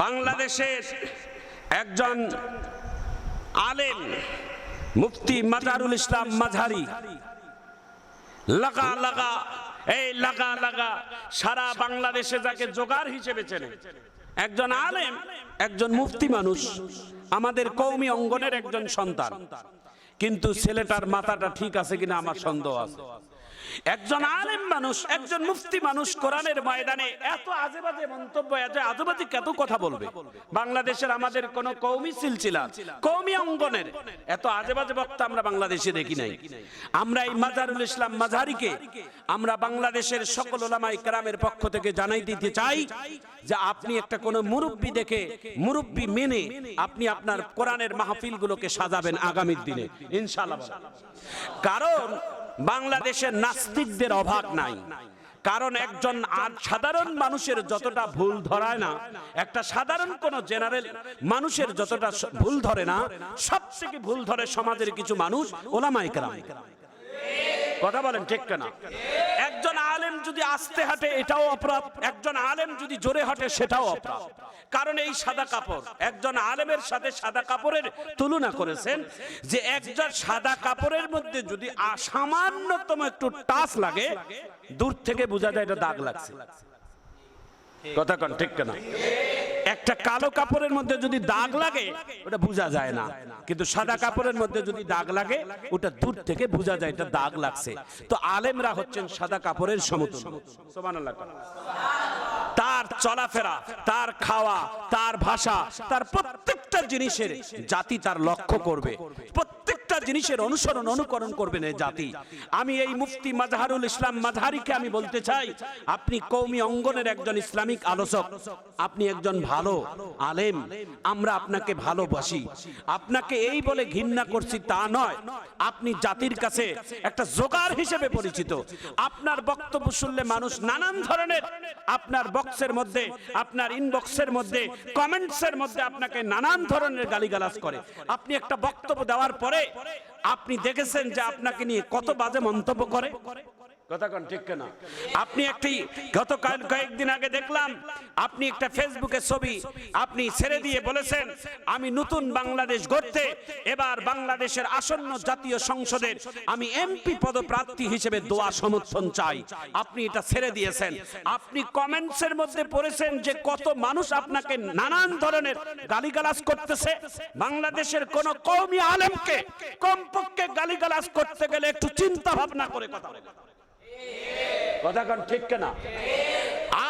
বাংলাদেশের একজন আলেম মুফতি মাজারুল ইসলাম মাঝারি। লাগা লাগা, এই লাগা লাগা, সারা বাংলাদেশে যাকে জোগাড় হিসেবে চেনে। একজন আলেম, একজন মুফতি মানুষ, আমাদের কৌমি অঙ্গনের একজন সন্তান। কিন্তু ছেলেটার মাথাটা ঠিক আছে কিনা আমার সন্দেহ আছে। একজন আলেম মানুষ, একজন মুফতি মানুষ কোরআনের ময়দানে এত আজে বাজে মন্তব্য এত আজে বাজে কত কথা বলবে? বাংলাদেশের আমাদের কোন কৌমি সিলসিলা, কৌমি অঙ্গনের, এত আজে বাজে বক্তা আমরা বাংলাদেশে দেখি নাই। আমরা এই মাজারুল ইসলাম মাঝারিকে আমরা বাংলাদেশের সকল ওলামাই কেরামের পক্ষ থেকে জানাই দিতে চাই যে আপনি একটা কোন মুরব্বী দেখে, মুরব্বী মেনে আপনি আপনার কোরআনের মাহফিলগুলোকে সাজাবেন আগামীর দিনে। ইনশাআল্লাহ। কারণ বাংলাদেশের নাস্তিকদের অভাব নাই। কারণ একজন সাধারণ মানুষের যতটা ভুল ধরায় না, একটা সাধারণ কোন জেনারেল মানুষের যতটা ভুল ধরে না সব থেকে ভুল ধরে সমাজের কিছু মানুষ ওলামাই কেরাম। কথা বলেন ঠিক কেনা? একজন আলেম যদি আস্তে হাঁটে, এটাও অপরাধ। একজন আলেম যদি জোরে হাঁটে, সেটাও অপরাধ। কারণ এই সাদা কাপড়, একজন আলেমের সাথে সাদা কাপড়ের তুলনা করেছেন যে একজন সাদা কাপড়ের মধ্যে যদি সামান্যতম একটু টাচ লাগে, দূর থেকে বোঝা যায় এটা দাগ লাগছে। কথা কন, ঠিক কেনা? একটা কালো কাপড়ের মধ্যে যদি দাগ লাগে, ওটা বোঝা যায় না। কিন্তু সাদা কাপড়ের মধ্যে যদি দাগ লাগে, ওটা দূর থেকে বোঝা যায় এটা দাগ লাগছে। তো আলেমরা হচ্ছেন সাদা কাপড়ের সমতুল্য। সুবহানাল্লাহ। তার চলাফেরা, তার খাওয়া, তার ভাষা, তার প্রত্যেকটা জিনিসের জাতি তার লক্ষ্য করবে। প্রত্যেকটা জিনিসের অনুসরণ, অনুকরণ করবেন এই জাতি। আমি এই মুফতি মাজহারুল ইসলাম মাজহারিকে আমি বলতে চাই, আপনি কৌমি অঙ্গনের একজন ইসলামিক আলোচক, আপনি একজন ভালো আলেম, আমরা আপনাকে ভালোবাসি। আপনাকে এই বলে ঘৃণা করছি তা নয়, আপনি জাতির কাছে একটা জোগাড় হিসেবে পরিচিত। আপনার বক্তব্য শুনলে মানুষ নানান ধরনের আপনার বক্সের মধ্যে, আপনার ইনবক্সের মধ্যে, কমেন্টসের মধ্যে আপনাকে নানান ধরনের গালিগালাজ করে। আপনি একটা বক্তব্য দেওয়ার পরে আপনি দেখেছেন যে আপনাকে নিয়ে কত বাজে মন্তব্য করে? আপনি একটি, গতকাল কয়েকদিন আগে দেখলাম, আপনি একটা ফেসবুকে ছবি, আপনি ছেড়ে দিয়ে বলেছেন, আমি নতুন বাংলাদেশ গড়তে, এবার বাংলাদেশের আসন্ন জাতীয় সংসদের আমি এমপি পদপ্রার্থী হিসেবে দোয়া সমর্থন চাই। আপনি এটা ছেড়ে দিয়েছেন। আপনি কমেন্টসের মধ্যে পড়েছেন যে কত মানুষ আপনাকে নানান ধরনের গালিগালাজ করতেছে। বাংলাদেশের কোন কৌমি আলেমকে কমপক্ষে গালিগালাজ করতে গেলে একটু চিন্তা ভাবনা করে কথা কথা কন ঠিক কেনা?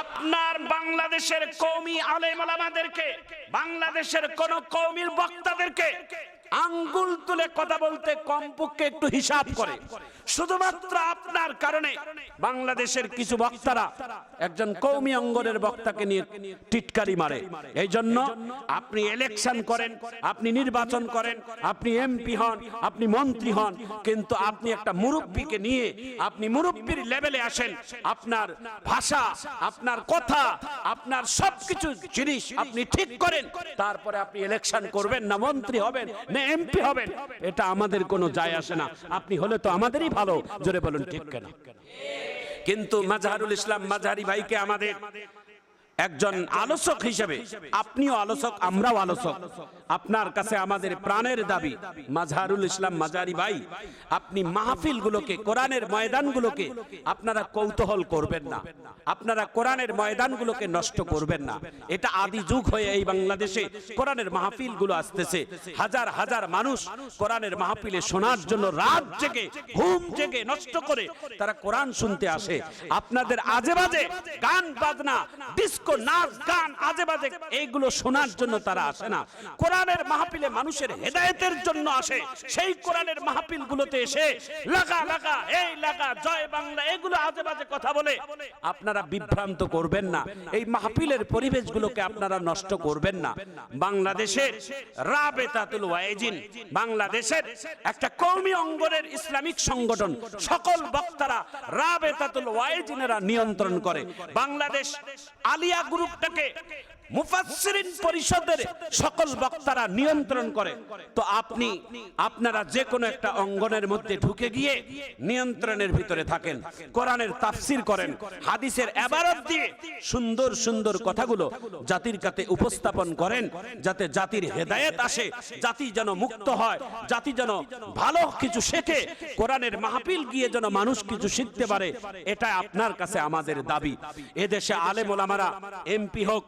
আপনার বাংলাদেশের কৌমি আলেম আলামাদেরকে বাংলাদেশের কোন কৌমির বক্তাদেরকে আঙ্গুল তুলে কথা বলতে কমপক্ষে একটু হিসাব করে। শুধুমাত্র আপনার কারণে বাংলাদেশের কিছু বক্তারা একজন কৌমি অঙ্গনের বক্তাকে নিয়ে টিটকারি মারে। এই জন্য আপনি ইলেকশন করেন আপনি নির্বাচন করেন আপনি এমপি হন আপনি মন্ত্রী হন কিন্তু আপনি একটা মুরব্বীকে নিয়ে আপনি মুরব্বীর লেভেলে আসেন। আপনার ভাষা আপনার কথা আপনার সবকিছু জিনিস আপনি ঠিক করেন। তারপরে আপনি ইলেকশন করবেন না মন্ত্রী হবেন এমপি হবেন, এটা আমাদের কোনো যায় আসে না। আপনি হলে তো আমাদেরই ভালো। জোরে বলুন, ঠিক কেন? কিন্তু মাজাহারুল ইসলাম মাজাহারি ভাইকে আমাদের একজন আলোচক হিসেবে আপনিও আলোচক আমরাও আলোচক। আপনার কাছে আমাদের প্রাণের দাবি মাঝহারুল ইসলাম মাজারি ভাই আপনি মাহফিলগুলোকে কোরআনের ময়দানগুলোকে আপনারা কৌতূহল করবেন না। আপনারা কোরআনের ময়দানগুলোকে নষ্ট করবেন না। এটা আদি যুগ হয়ে এই বাংলাদেশে কোরআনের মাহফিলগুলো আসতেছে। হাজার হাজার মানুষ কোরআনের মাহফিলে শোনার জন্য রাত জেগে ঘুম জেগে নষ্ট করে তারা কোরআন শুনতে আসে। আপনাদের আজে বাজে গান বাজনা ডিস্কো নাচ, গান আজে বাজে এইগুলো শোনার জন্য তারা আসে না। কোরআনের মাহফিলে মানুষের হেদায়েতের জন্য আসে। সেই কোরআনের মাহফিল গুলোতে এসে লাগা লাগা, এই লাগা, জয় বাংলা, এগুলো আজে বাজে কথা বলে। আপনারা বিভ্রান্ত করবেন না। এই মাহফিলের পরিবেশগুলোকে আপনারা নষ্ট করবেন না। বাংলাদেশের রাবেতাতুল ওয়াইজিন, বাংলাদেশের একটা কৌমি অঙ্গনের ইসলামিক সংগঠন, সকল বক্তারা রাবেতাতুল ওয়াইজিনেরা নিয়ন্ত্রণ করে। বাংলাদেশ আলিয়া গ্রুপটাকে মুফাসসিরিন পরিষদের সকল বক্তারা নিয়ন্ত্রণ করে। তো আপনি, আপনারা যে কোনো একটা অঙ্গনের মধ্যে ঢুকে গিয়ে নিয়ন্ত্রণের ভিতরে থাকেন, কোরআনের তাফসির করেন, হাদিসের এবারত দিয়ে সুন্দর সুন্দর কথাগুলো জাতির কাছে উপস্থাপন করেন, যাতে জাতির হেদায়েত আসে, জাতি যেন মুক্ত হয়, জাতি যেন ভালো কিছু শেখে, কোরআনের মাহফিল গিয়ে যেন মানুষ কিছু শিখতে পারে, এটা আপনার কাছে আমাদের দাবি। এদেশে আলেম ওলামারা, এমপি হোক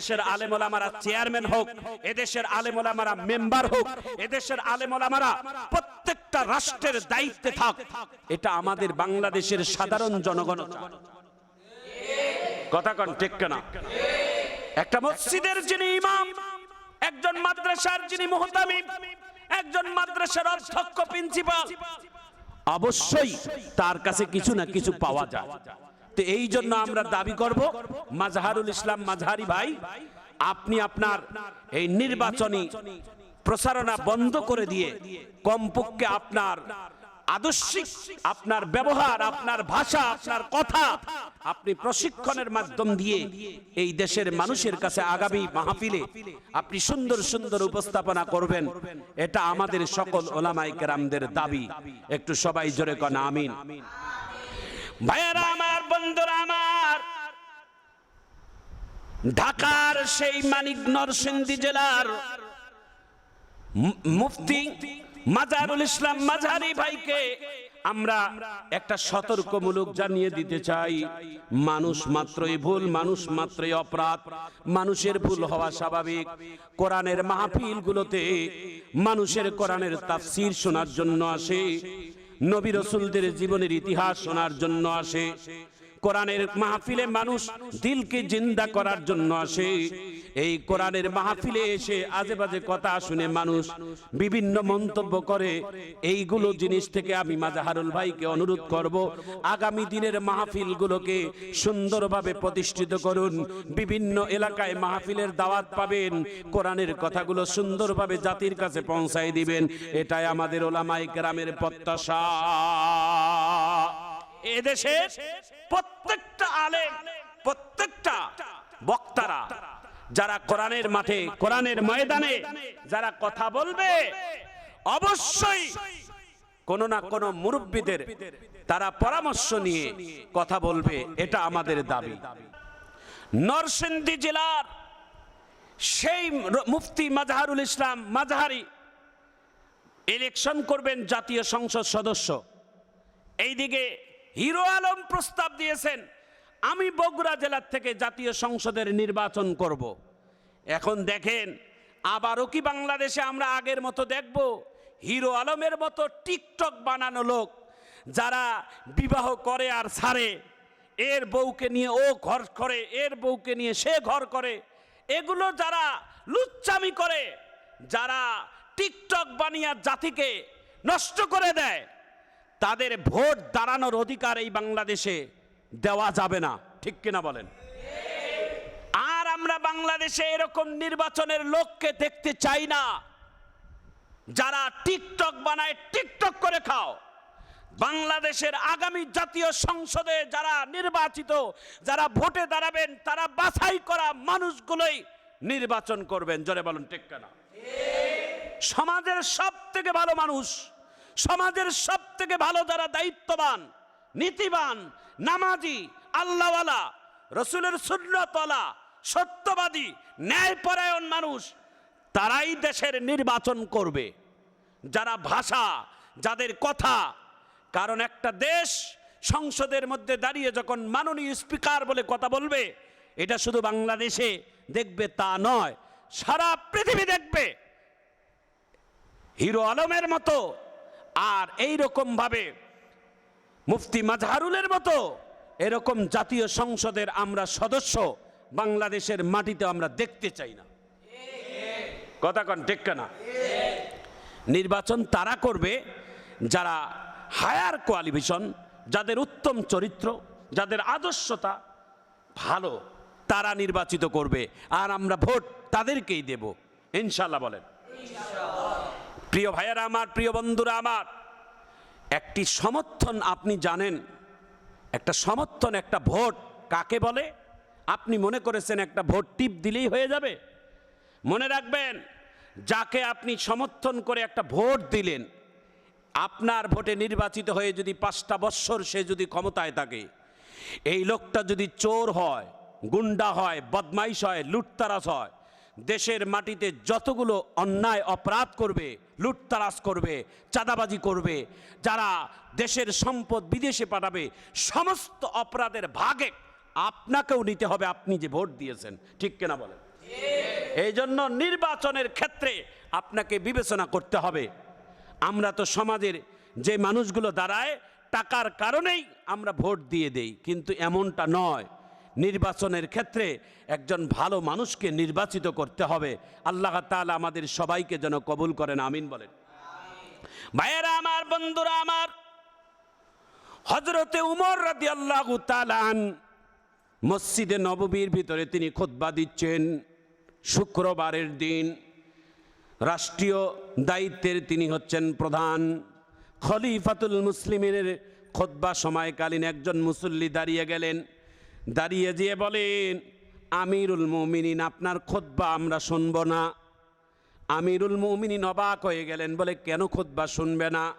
এদেশের আলেম ওলামারা চেয়ারম্যান হোক, এদেশের আলেম ওলামারা মেম্বার হোক, এদেশের আলেম ওলামারা প্রত্যেকটা রাষ্ট্রের দায়িত্বে থাক। এটা আমাদের বাংলাদেশের সাধারণ জনগণ। কথা কন, ঠিক কেনা? একটা মসজিদের যিনি ইমাম, একজন মাদ্রাসার যিনি মুহতামিম, একজন মাদ্রাসার অধ্যক্ষ, প্রিন্সিপাল, অবশ্যই তার কাছে কিছু না কিছু পাওয়া যায়। তো এই জন্য আমরা দাবি করব মাজহারুল ইসলাম মাজহারি ভাই, আপনি আপনার এই নির্বাচনী প্রচারণা বন্ধ করে দিয়ে কমপক্ষে আপনার আদর্শিক, আপনার ব্যবহার, আপনার ভাষা, আপনার কথা আপনি প্রশিক্ষণের মাধ্যম দিয়ে এই দেশের মানুষের কাছে আগামী মাহফিলে আপনি সুন্দর সুন্দর উপস্থাপনা করবেন। এটা আমাদের সকল ওলামাই দাবি। একটু সবাই জোরে কন, আমিন। ভাইয়ারা আমার, বন্ধুরা আমার, ঢাকার সেই মানিক নরসিংদী জেলার মুফতি মাজারুল ইসলাম মাঝারি ভাইকে আমরা একটা সতর্কমূলক জানিয়ে দিতে চাই। মানুষ মাত্রই ভুল, মানুষ মাত্রই অপরাধ, মানুষের ভুল হওয়া স্বাভাবিক। কোরআনের মাহফিলগুলোতে মানুষের কোরআনের তাফসির শোনার জন্য আসে। নবী রসুলদের জীবনের ইতিহাস শোনার জন্য আসে। কোরআনের মাহফিলে মানুষ দিলকে জিন্দা করার জন্য আসে। এই কোরআনের মাহফিলে এসে আজে বাজে কথা শুনে মানুষ বিভিন্ন মন্তব্য করে, এইগুলো জিনিস থেকে আমি মাজাহারুল ভাইকে অনুরোধ করব, আগামী দিনের মাহফিলগুলোকে সুন্দরভাবে প্রতিষ্ঠিত করুন, বিভিন্ন এলাকায় মাহফিলের দাওয়াত পাবেন, কোরআনের কথাগুলো সুন্দরভাবে জাতির কাছে পৌঁছায় দিবেন, এটাই আমাদের ওলামাই গ্রামের প্রত্যাশা। এদেশের প্রত্যেকটা আলেম, প্রত্যেকটা বক্তারা যারা কোরআনের মাঠে কোরআনের ময়দানে যারা কথা বলবে অবশ্যই কোন না কোন মুরব্বীদের তারা পরামর্শ নিয়ে কথা বলবে এটা আমাদের দাবি। নরসিংদী জেলার সেই মুফতি মাজহারুল ইসলাম মাজহারি ইলেকশন করবেন জাতীয় সংসদ সদস্য। এইদিকে হিরো আলম প্রস্তাব দিয়েছেন আমি বগুড়া জেলার থেকে জাতীয় সংসদের নির্বাচন করব। এখন দেখেন, আবারও কি বাংলাদেশে আমরা আগের মতো দেখব? হিরো আলমের মতো টিকটক বানানো লোক যারা বিবাহ করে আর ছাড়ে। এর বউকে নিয়ে ও ঘর করে, এর বউকে নিয়ে সে ঘর করে। এগুলো যারা লুচ্চামি করে, যারা টিকটক বানিয়ে জাতিকে নষ্ট করে দেয়, তাদের ভোট দাঁড়ানোর অধিকার এই বাংলাদেশে। দেওয়া যাবে না। ঠিক কিনা বলেন? আর আমরা বাংলাদেশে এরকম নির্বাচনের লোককে দেখতে চাই না। যারা টিকটক বানায়, টিকটক করে খাও। বাংলাদেশের আগামী জাতীয় সংসদে যারা নির্বাচিত, যারা ভোটে দাঁড়াবেন, তারা বাছাই করা মানুষগুলোই নির্বাচন করবেন। জোরে বলুন, ঠিক কেনা? সমাজের সব থেকে ভালো মানুষ, সমাজের সব থেকে ভালো যারা দায়িত্ববান, নীতিবান নামাজি, আল্লাহওয়ালা, রসুলের সুন্নতলা সত্যবাদী, ন্যায়পরায়ণ মানুষ, তারাই দেশের নির্বাচন করবে। যারা ভাষা, যাদের কথা, কারণ একটা দেশ সংসদের মধ্যে দাঁড়িয়ে যখন মাননীয় স্পিকার বলে কথা বলবে, এটা শুধু বাংলাদেশে দেখবে তা নয়, সারা পৃথিবী দেখবে। হিরো আলমের মতো, আর এই রকম ভাবে মুফতি মাজহারুলের মতো। এরকম জাতীয় সংসদের আমরা সদস্য, বাংলাদেশের মাটিতে আমরা দেখতে চাই না। কথা কন, ঠিক না নির্বাচন তারা করবে যারা হায়ার কোয়ালিফিকেশন, যাদের উত্তম চরিত্র, যাদের আদর্শতা ভালো, তারা নির্বাচিত করবে। আর আমরা ভোট তাদেরকেই দেব। ইনশাল্লাহ বলেন। প্রিয় ভাইয়েরা আমার, প্রিয় বন্ধুরা আমার একটি সমর্থন আপনি জানেন, একটা সমর্থন, একটা ভোট কাকে বলে? আপনি মনে করেছেন একটা ভোট টিপ দিলেই হয়ে যাবে? মনে রাখবেন, যাকে আপনি সমর্থন করে একটা ভোট দিলেন, আপনার ভোটে নির্বাচিত হয়ে যদি পাঁচটা বৎসর সে যদি ক্ষমতায় থাকে, এই লোকটা যদি চোর হয়, গুন্ডা হয়, বদমাইশ হয় লুটতারাস হয় দেশের মাটিতে যতগুলো অন্যায় অপরাধ করবে লুটতারাস করবে, চাঁদাবাজি করবে, যারা দেশের সম্পদ বিদেশে পাঠাবে, সমস্ত অপরাধের ভাগে আপনাকেও নিতে হবে, আপনি যে ভোট দিয়েছেন। ঠিক কিনা বলেন? এই জন্য নির্বাচনের ক্ষেত্রে আপনাকে বিবেচনা করতে হবে। আমরা তো সমাজের যে মানুষগুলো দাঁড়ায়, টাকার কারণেই আমরা ভোট দিয়ে দেই, কিন্তু এমনটা নয়। নির্বাচনের ক্ষেত্রে একজন ভালো মানুষকে নির্বাচিত করতে হবে। আল্লাহ তাআলা আমাদের সবাইকে যেন কবুল করেন, আমিন বলেন। ভাইয়েরা আমার, বন্ধুরা আমার হজরতে উমর রাদি আল্লাহ তালান মসজিদে নববীর ভিতরে তিনি খোদবা দিচ্ছেন। শুক্রবারের দিন রাষ্ট্রীয় দায়িত্বের তিনি হচ্ছেন প্রধান। খলিফাতুল মুসলিমের খোদবা সময়কালীন একজন মুসল্লি দাঁড়িয়ে গেলেন। দাঁড়িয়ে যেয়ে বলেন, আমিরুল মমিনিন, আপনার খোদবা আমরা শুনব না। আমিরুল মমিনিন অবাক হয়ে গেলেন, বলে, কেন খোদবা শুনবে না?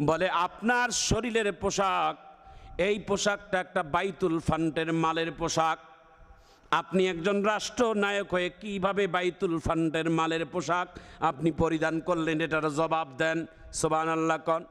বলে, আপনার শরীরের পোশাক, এই পোশাকটা একটা বাইতুল ফান্ডের মালের পোশাক। আপনি একজন রাষ্ট্রনায়ক হয়ে কীভাবে বাইতুল ফান্ডের মালের পোশাক আপনি পরিধান করলেন, এটার জবাব দেন। সোবান আল্লাহ কন।